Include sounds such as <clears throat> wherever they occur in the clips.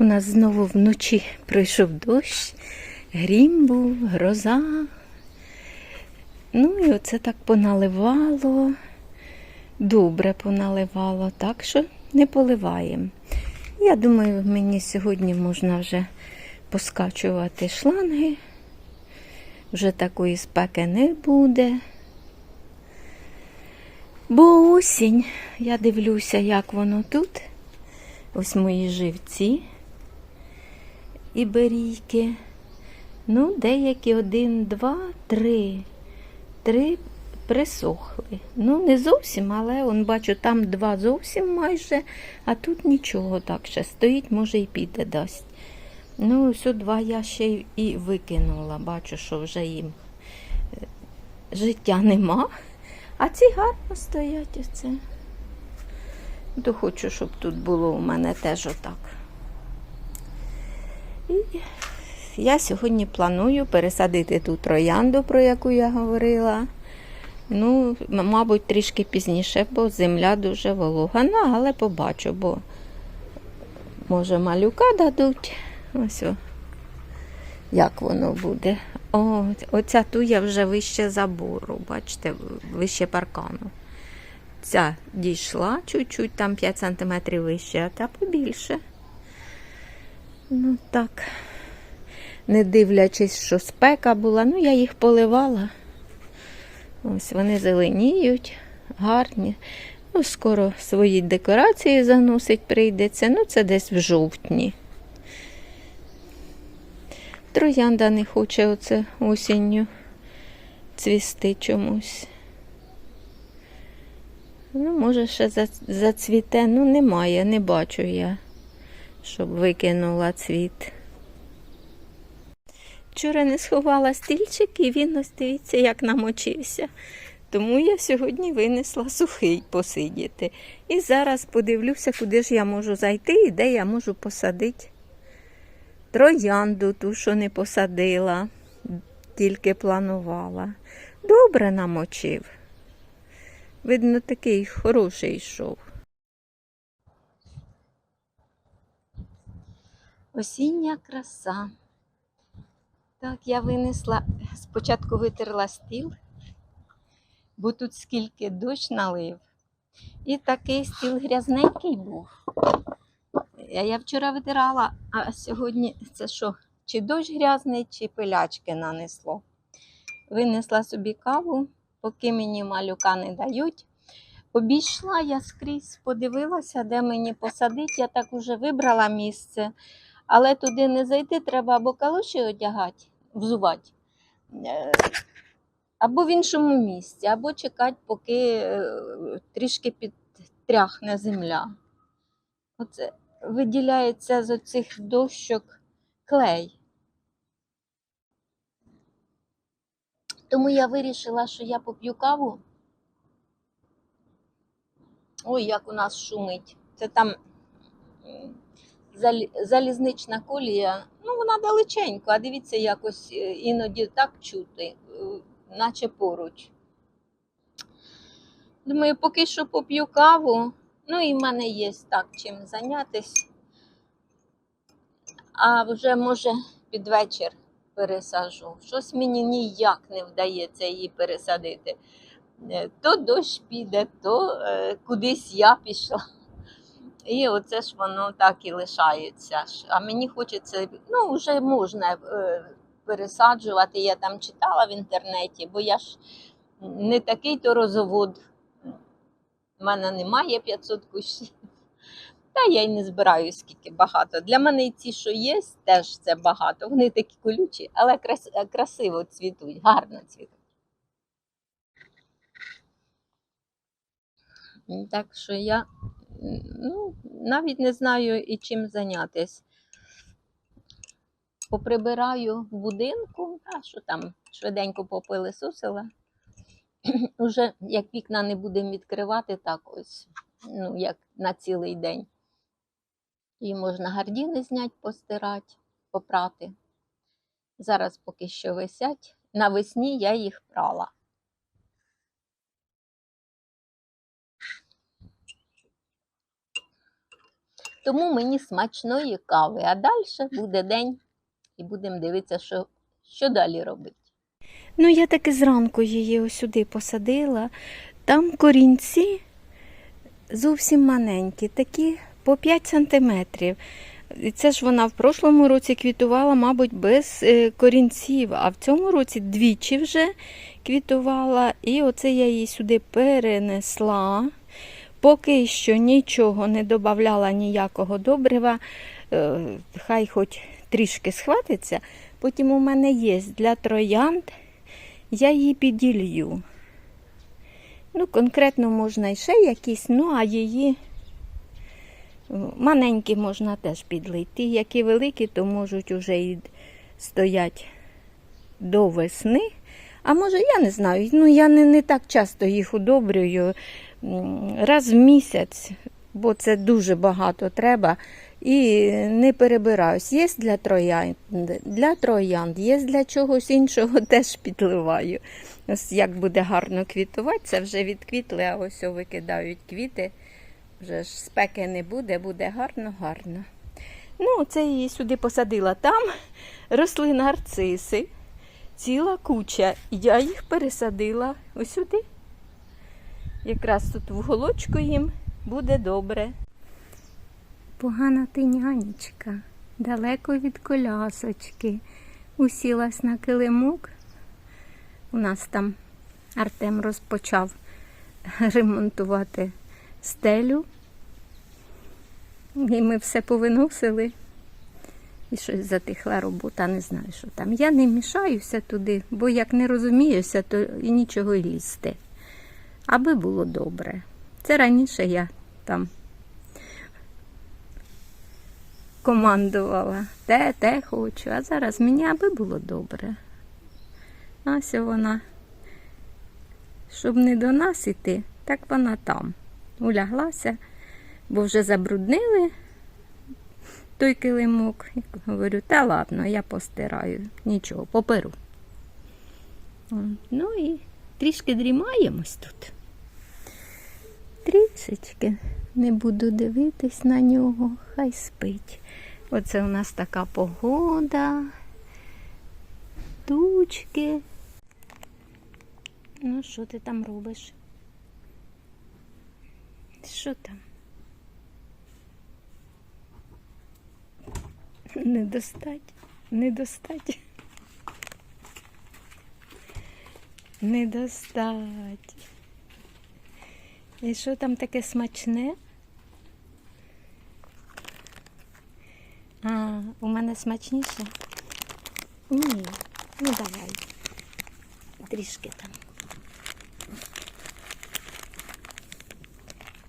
У нас знову вночі пройшов дощ, грім був, гроза. Ну і оце так поналивало, добре поналивало, так що не поливаємо. Я думаю, мені сьогодні можна вже поскачувати шланги. Вже такої спеки не буде. Бо осінь, я дивлюся, як воно тут. Ось мої живці і берійки. Ну, деякі один, два, три. Три присохли. Ну, не зовсім, але он бачу, там два зовсім майже, а тут нічого так ще стоїть, може і піде дасть. Ну, ось два я ще і викинула. Бачу, що вже їм е, життя нема. А ці гарно стоять оце. То хочу, щоб тут було у мене теж отак. І я сьогодні планую пересадити ту троянду, про яку я говорила. Ну, мабуть, трішки пізніше, бо земля дуже волога. Ну, але побачу, бо може малюка дадуть. Ось о. Як воно буде. О, оця туя вже вище забору, бачите, вище паркану. Ця дійшла чуть-чуть, там 5 см вище, а та побільше. Ну так. Не дивлячись, що спека була, ну я їх поливала. Ось вони зеленіють, гарні. Ну, скоро свої декорації заносить прийдеться. Ну, це десь в жовтні. Троянда не хоче оце осінню цвісти чомусь. Ну, може, ще зацвіте. Ну, немає, не бачу я, щоб викинула цвіт. Вчора не сховала стільчик і він ось дивіться, як намочився. Тому я сьогодні винесла сухий посидіти. І зараз подивлюся, куди ж я можу зайти і де я можу посадити троянду, ту, що не посадила, тільки планувала. Добре намочив. Видно, такий хороший йшов. Осіння краса. Так, я винесла, спочатку витерла стіл, бо тут скільки дощ налив. І такий стіл грязненький був. Я вчора витирала, а сьогодні це що? Чи дощ грязний, чи пилячки нанесло. Винесла собі каву, поки мені малюка не дають. Обійшла я скрізь, подивилася, де мені посадити. Я так уже вибрала місце, але туди не зайти, треба або калоші одягати, взувати, е, або в іншому місці, або чекати, поки е, трішки підтряхне земля. Оце виділяється з оцих дощок клей. Тому я вирішила, що я поп'ю каву. Ой, як у нас шумить. Це там залізнична колія. Ну, вона далеченько, а дивіться, якось е, іноді так чути, е, наче поруч. Думаю, поки що поп'ю каву. Ну і в мене є так чим зайнятися. А вже може під вечір пересажу. Щось мені ніяк не вдається її пересадити. Е, То дощ піде, то кудись я пішла. І оце ж воно так і лишається. А мені хочеться, ну, вже можна е, пересаджувати. Я там читала в інтернеті, бо я ж не такий то розовод. У мене немає 500 кущів. Та я й не збираю скільки багато. Для мене і ці, що є, теж це багато. Вони такі колючі, але крас- е, красиво цвітуть, гарно цвітуть. Так що я ну, навіть не знаю і чим зайнятися. Поприбираю будинку, а що там швиденько попилисосила. <clears throat> Уже як вікна не будемо відкривати, так ось, ну, як на цілий день. І можна гардіни зняти, постирати, попрати. Зараз поки що висять. Навесні я їх прала. Тому мені смачної кави. А далі буде день і будемо дивитися, що, що далі робити. Ну, я таки зранку її сюди посадила. Там корінці зовсім маленькі, такі по 5 сантиметрів. І це ж вона в прошлому році квітувала, мабуть, без е, корінців, а в цьому році двічі вже квітувала. І оце я її сюди перенесла. Поки що нічого не додавала ніякого добрива. Е, Хай хоч трішки схватиться. Потім у мене є для троянд, я її піділью. Ну, конкретно можна ще якісь, ну а її е, маленькі можна теж підлити. Які великі, то можуть уже і стоять до весни. А може, я не знаю. Ну, я не, не так часто їх удобрюю. Раз в місяць, бо це дуже багато треба. І не перебираюсь. Є для троянд, для троянд, є для чогось іншого, <laughs> теж підливаю. Ось як буде гарно квітувати, це вже відквітли, а ось викидають квіти. Вже ж спеки не буде, буде гарно, гарно. Ну, це її сюди посадила. Там росли нарциси, ціла куча. Я їх пересадила ось сюди. Якраз тут в голочку їм буде добре. Погана ти нянечка, далеко від колясочки. Усілась на килимок. У нас там Артем розпочав ремонтувати стелю. І ми все повиносили. І щось затихла робота, не знаю, що там. Я не мішаюся туди, бо як не розуміюся, то і нічого й лізти. Аби було добре. Це раніше я там командувала. Те, те хочу, а зараз мені аби було добре. Ось вона, щоб не до нас іти, так вона там. Уляглася, бо вже забруднили той килимок. І говорю, та ладно, я постираю. Нічого, поперу. Ну і трішки дрімаємось тут. Трішечки не буду дивитись на нього, хай спить. Оце у нас така погода. Тучки. Ну, що ти там робиш? Що там? Не достать, не достать. Не достать. І що там таке смачне? А, у мене смачніше? Ні, ну давай. Трішки там.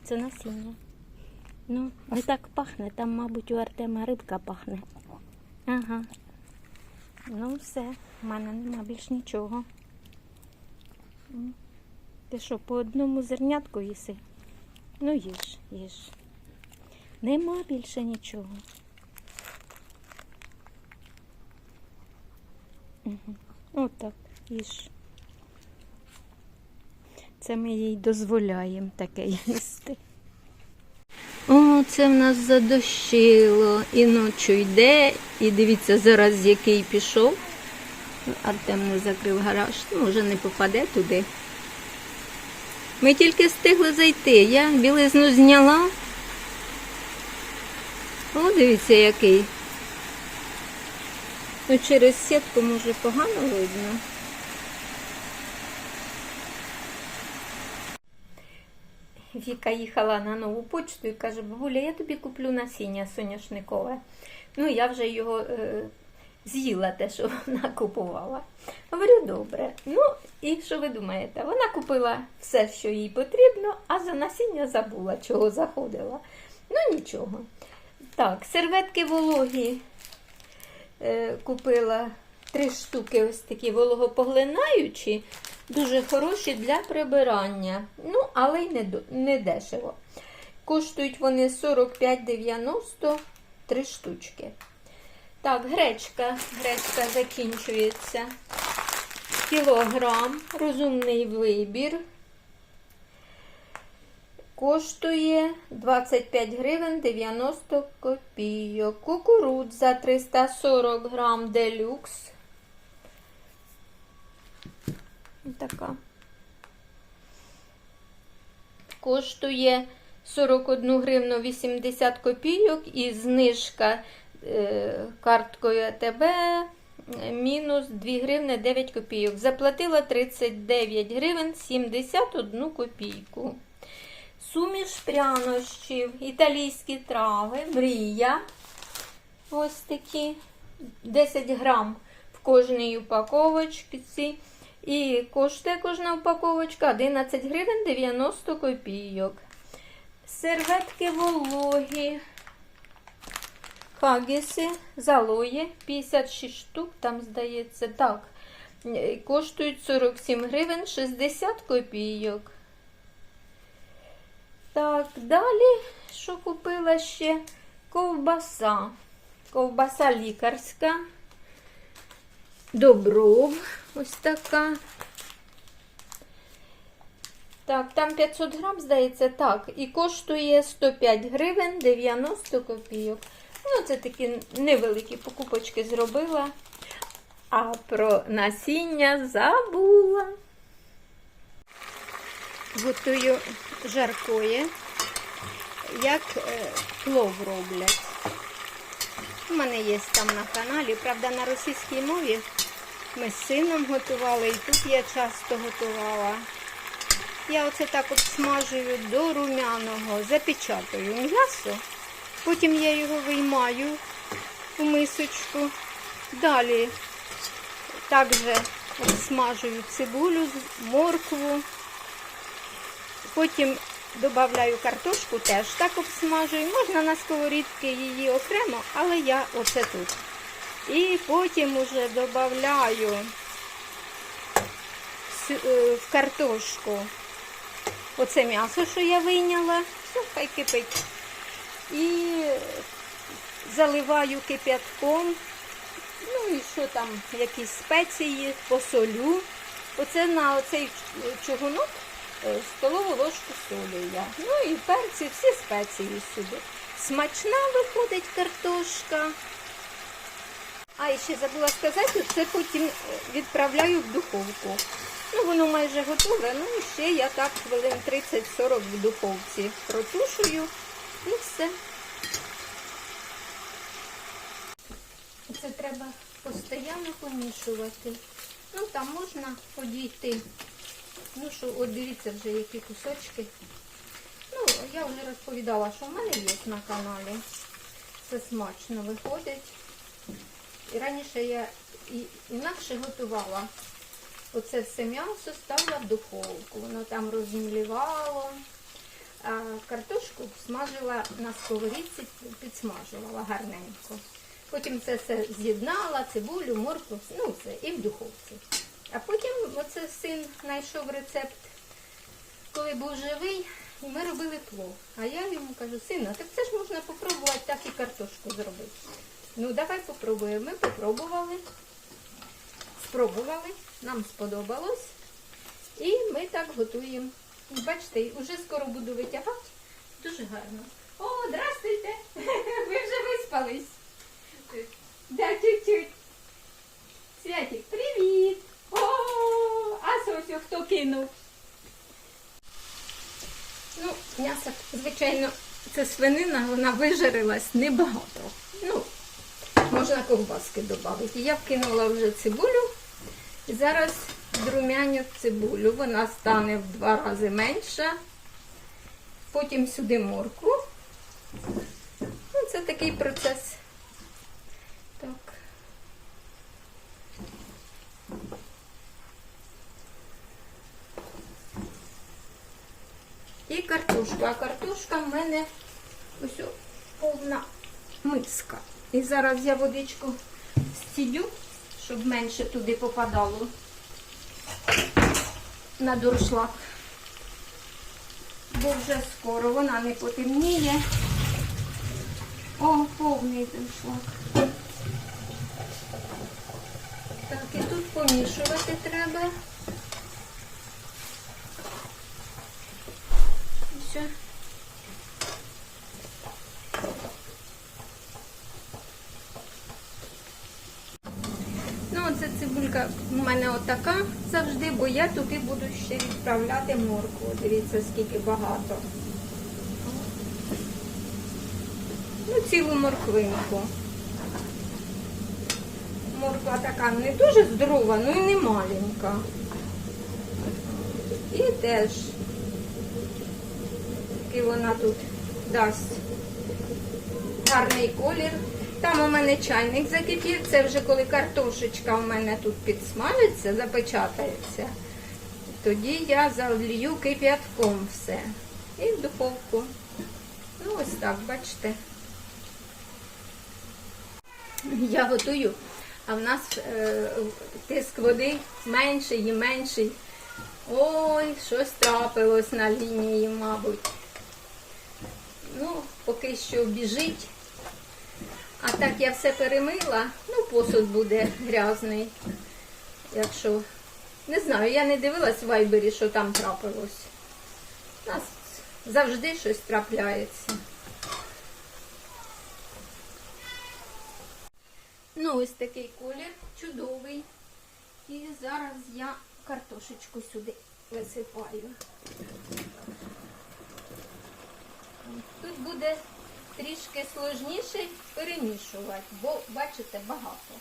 Це насіння. Ну, не так пахне, там, мабуть, у Артема рибка пахне. Ага. Ну, все, в мене нема більш нічого. Ти що, по одному зернятку їси? Ну, їж, їж. Нема більше нічого. Угу. Отак, їж. Це ми їй дозволяємо таке їсти. О, це в нас задощило. І ночі йде, і дивіться, зараз який пішов. Артем не закрив гараж, ну, вже не попаде туди. Ми тільки встигли зайти. Я білизну зняла. О, дивіться, який. Ну, через сітку може погано видно. Віка їхала на нову почту і каже, бабуля, я тобі куплю насіння соняшникове. Ну, я вже його е, з'їла те, що вона купувала. Говорю, добре. Ну, і що ви думаєте? Вона купила все, що їй потрібно, а за насіння забула, чого заходила. Ну, нічого. Так, серветки вологі е, купила три штуки, ось такі вологопоглинаючі, дуже хороші для прибирання. Ну, але й не, не дешево. Коштують вони 45,90 три штучки. Так, гречка. Гречка закінчується. Кілограм, розумний вибір. коштує 25 гривень 90 копійок. Кукурудза 340 грам делюкс. Така. Коштує 41 гривну 80 копійок і знижка карткою АТБ е, мінус 2 гривни 9 копійок. Заплатила 39 гривень 71 копійку. Суміш прянощів, італійські трави, мрія. Ось такі 10 грам в кожній упаковочці. І коштує кожна упаковочка 11 гривень 90 копійок. Серветки вологі. Хагіси, залої, 56 штук, там здається, так. Е, Коштують 47 гривень 60 копійок. Так, далі, що купила ще? Ковбаса. Ковбаса лікарська. Добров. Ось така. Так, там 500 грам, здається, так. І коштує 105 гривень 90 копійок. Ну, це такі невеликі покупочки зробила. А про насіння забула. Готую жаркоє, як е, плов роблять. У мене є там на каналі, правда, на російській мові. Ми з сином готували, і тут я часто готувала. Я оце так от смажую до румяного, запечатую м'ясо. Потім я його виймаю у мисочку. Далі також смажую цибулю, моркву. Потім додаю картошку, теж так обсмажую. Можна на сковорідки її окремо, але я оце тут. І потім уже додаю в картошку оце м'ясо, що я вийняла. Все, хай кипить. І заливаю кип'ятком. Ну і що там, якісь спеції, посолю. Оце на оцей чугунок е, столову ложку солі я. Ну і перці, всі спеції сюди. Смачна виходить картошка. А, ще забула сказати, це потім е, відправляю в духовку. Ну, воно майже готове, ну і ще я так хвилин 30-40 в духовці протушую і все. Це треба постійно помішувати. Ну, там можна подійти. Ну що, от дивіться вже які кусочки. Ну, я вже розповідала, що в мене є на каналі. Це смачно виходить. І раніше я інакше готувала. Оце все м'ясо ставила в духовку. Воно там розмлівало. Картошку смажила на сковорідці, підсмажувала гарненько. Потім це все з'єднала, цибулю, моркву, ну це і в духовці. А потім оце син знайшов рецепт, коли був живий, і ми робили плов. А я йому кажу, сина, так це ж можна попробувати так і картошку зробити. Ну, давай попробуємо. Ми попробували, спробували, нам сподобалось. І ми так готуємо. Бачите, вже скоро буду витягати. Дуже гарно. О, здрастуйте! <laughs> Ви вже виспались. Да, чуть-чуть. Святик, привіт! О, а Сосю хто кинув? Ну, м'ясо, звичайно, це свинина, вона вижарилась небагато. Ну, можна ковбаски додати. Я вкинула вже цибулю. Зараз друмяню цибулю. Вона стане в два рази менша. Потім сюди морку. Ну, це такий процес. Так. І картошку. А картошка в мене ось повна миска. І зараз я водичку стілю, щоб менше туди попадало на дуршлаг. Бо вже скоро вона не потемніє. О, повний дуршлаг. Так, і тут помішувати треба. І все. Оце цибулька у мене отака завжди, бо я туди буду ще відправляти моркву. Дивіться, скільки багато. Ну, цілу морквинку. Морква така не дуже здорова, ну і не маленька. І теж такий вона тут дасть гарний колір. Там у мене чайник закипів, це вже коли картошечка у мене тут підсмалиться, запечатається. Тоді я залью кип'ятком все. І в духовку. Ну, ось так, бачите. Я готую, а в нас е, тиск води менший і менший. Ой, щось трапилось на лінії, мабуть. Ну, поки що біжить. А так я все перемила, ну, посуд буде грязний. Якщо. Не знаю, я не дивилась в вайбері, що там трапилось. У нас завжди щось трапляється. Ну, ось такий колір чудовий. І зараз я картошечку сюди висипаю. Тут буде трішки сложніше перемішувати, бо, бачите, багато.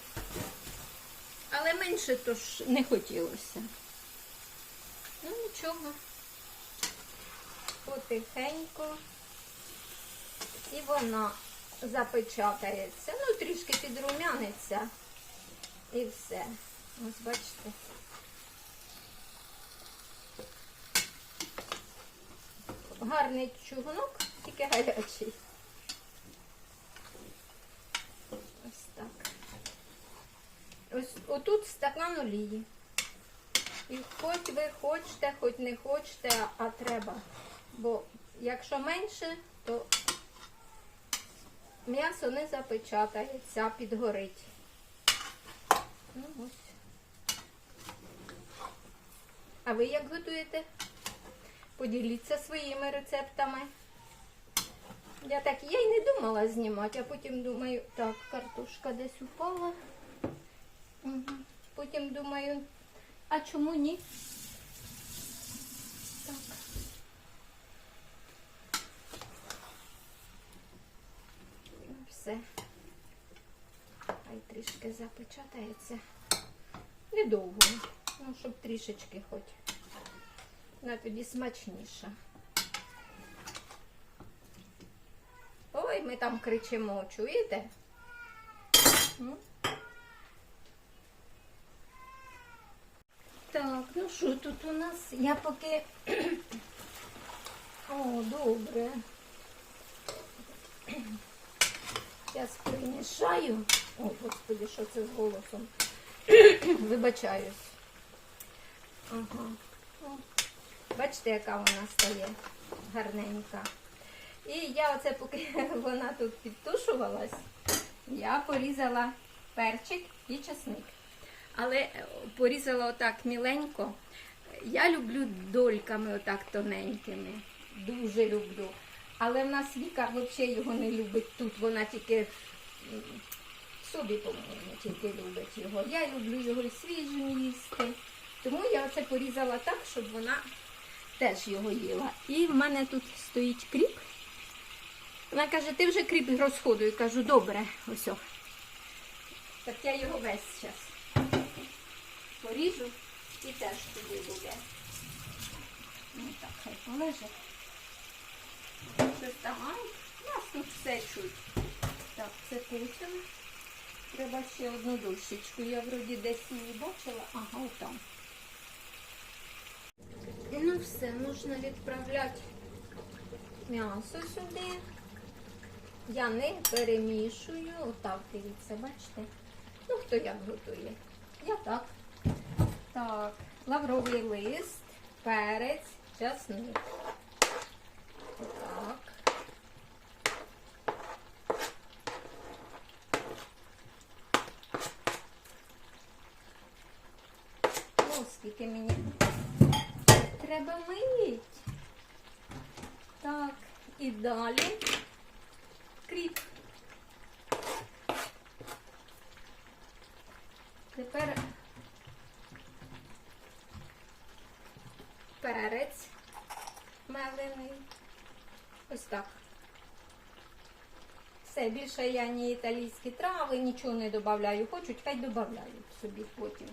Але менше то ж не хотілося. Ну нічого. Потихеньку. І вона запечатається. Ну, трішки підрумяниться. І все. Ось бачите. Гарний чугунок, тільки гарячий. Ось так. Ось отут стакан олії. І хоч ви хочете, хоч не хочете, а треба. Бо якщо менше, то м'ясо не запечатається, підгорить. Ну, ось. А ви як готуєте? Поділіться своїми рецептами. Я так я й не думала знімати, а потім думаю, так, картошка десь упала. Потім думаю, а чому ні? Так. Ну, все. Хай трішки запечатається. Недовго. Ну, щоб трішечки хоч. Вона тоді смачніша. Ой, ми там кричимо, чуєте? М? Так, ну що тут у нас? Я поки. <clears throat> О, добре. <clears throat> Зараз примішаю. О, господи, що це з голосом? <clears throat> Вибачаюсь. Ага. Бачите, яка вона стає гарненька. І я оце, поки <laughs> вона тут підтушувалась, я порізала перчик і чесник. Але е, порізала отак міленько. Я люблю дольками отак тоненькими. Дуже люблю. Але в нас Віка взагалі його не любить тут. Вона тільки собі, по-моєму, тільки любить його. Я люблю його і свіжим їсти. Тому я оце порізала так, щоб вона теж його їла. І в мене тут стоїть кріп. Вона каже, ти вже кріп розходуй. Кажу, добре, ось. Так я його весь час поріжу і теж туди буде. Ну так, хай полежить. Щось там, а, у нас тут все чуть. Так, це потім. Треба ще одну дощечку. Я вроді десь її бачила. Ага, отам. Ну все, можна відправляти м'ясо сюди. Я не перемішую. Отак, дивіться, бачите? Ну, хто як готує. Я так. Так, лавровий лист, перець, часник. Так. О, скільки мені треба мить. Так, і далі кріп. Тепер перець мелений. Ось так. Все, більше я ні італійські трави, нічого не додаю. Хочуть, хай додають собі потім.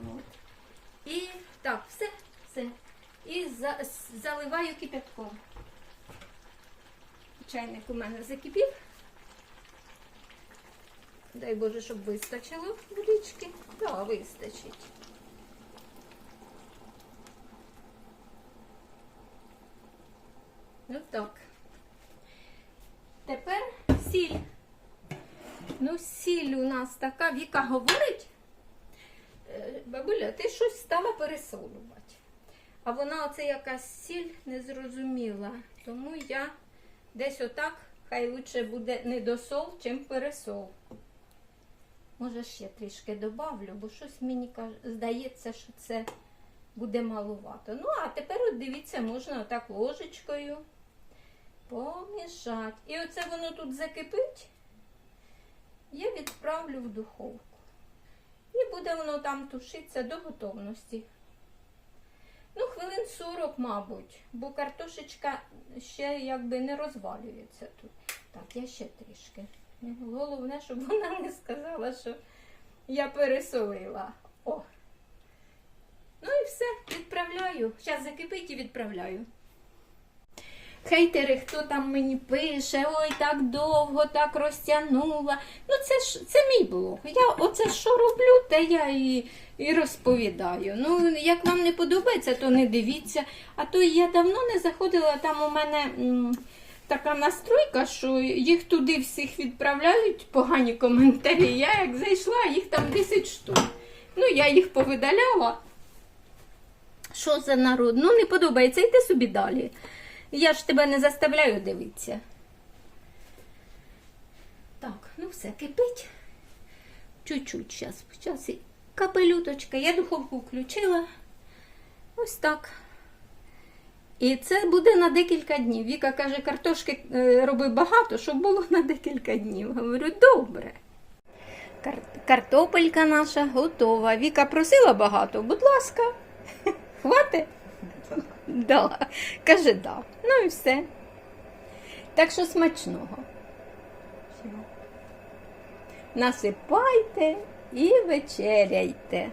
От. І так, все, все. І за, заливаю кипятком. Чайник у мене закипів. Дай Боже, щоб вистачило водички. Так, вистачить. Ну так. Тепер сіль. Ну, сіль у нас така, Віка говорить. «Е, Бабуля, ти щось стала пересолювати. А вона оце якась сіль не зрозуміла. Тому я десь отак, хай лучше буде недосол, чим пересол. Може, ще трішки добавлю, бо щось мені здається, що це буде малувато. Ну, а тепер от дивіться, можна отак ложечкою помішати. І оце воно тут закипить, я відправлю в духовку. І буде воно там тушитися до готовності. Ну, хвилин 40, мабуть, бо картошечка ще якби не розвалюється тут. Так, я ще трішки. Головне, щоб вона не сказала, що я пересолила. О. Ну і все, відправляю. Зараз закипить і відправляю. Хейтери, хто там мені пише, ой, так довго, так розтягнула. Ну, це ж це мій блог. Я оце що роблю, те я і, і розповідаю. Ну, як вам не подобається, то не дивіться. А то я давно не заходила, там у мене така настройка, що їх туди всіх відправляють, погані коментарі. Я як зайшла, їх там 10 штук. Ну, я їх повидаляла. Що за народ? Ну, не подобається, йди собі далі. Я ж тебе не заставляю дивитися. Так, ну все, кипить. Чуть-чуть зараз. Зараз і капелюточка. Я духовку включила. Ось так. І це буде на декілька днів. Віка каже, картошки е, роби багато, щоб було на декілька днів. Говорю, добре. Кар- картопелька наша готова. Віка просила багато, будь ласка, <laughs> хватить? Да. Каже, да. Ну і все. Так що смачного. Насипайте і вечеряйте.